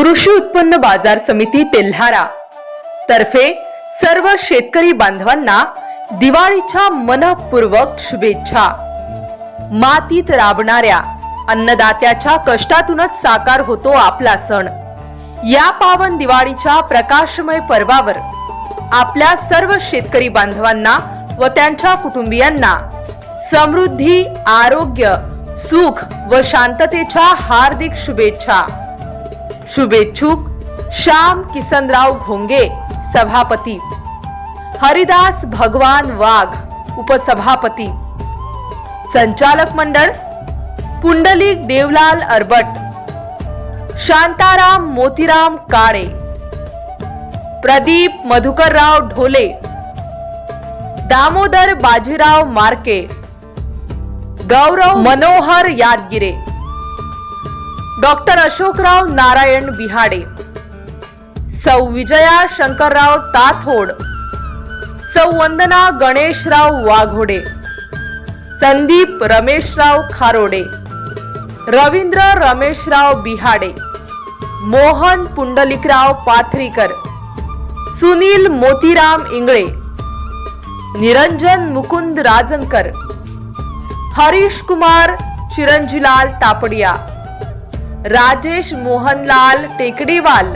कृषी उत्पन्न बाजार समिती तेल्हारा तर्फे सर्व शेतकरी बांधवांना दिवाळीच्या मनपूर्वक शुभेच्छा. मातीत राबणाऱ्या अन्नदात्याच्या कष्टातूनच साकार होतो आपला सण. या पावन दिवाळीच्या प्रकाशमय पर्वावर आपल्या सर्व शेतकरी बांधवांना व त्यांच्या कुटुंबियांना समृद्धी आरोग्य सुख व शांततेच्या हार्दिक शुभेच्छा. शुभेच्छुक। श्याम किसनराव घोंगे, सभापति। हरिदास भगवान वाघ, उपसभापति। संचालक मंडळ पुंडलिक देवलाल अरबट। शांताराम मोतीराम काळे प्रदीप मधुकरराव ढोले। दामोदर बाजीराव मार्के। गौरव मनोहर यादगिरे। डॉक्टर अशोकराव नारायण बिहाडे. सौ विजया शंकरराव ताथोड. सौ वंदना गणेशराव वाघोडे. संदीप रमेशराव खारोडे. रवींद्र रमेशराव बिहाडे. मोहन पुंडलिकराव पाथरीकर. सुनील मोतीराम इंगळे. निरंजन मुकुंद राजनकर. हरीश कुमार चिरंजीलाल तापडिया राजेश मोहनलाल टेकडीवाल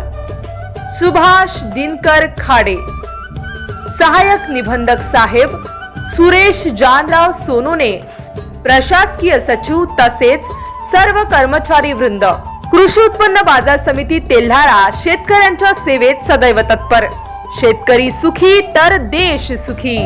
सुभाष दिनकर खाडे सहाय्यक निबंधक साहेब सुरेश जानराव सोनोने प्रशासकीय सचिव तसेच सर्व कर्मचारी वृंद कृषी उत्पन्न बाजार समिती तेल्हारा शेतकऱ्यांच्या सेवेत सदैव तत्पर. शेतकरी सुखी तर देश सुखी.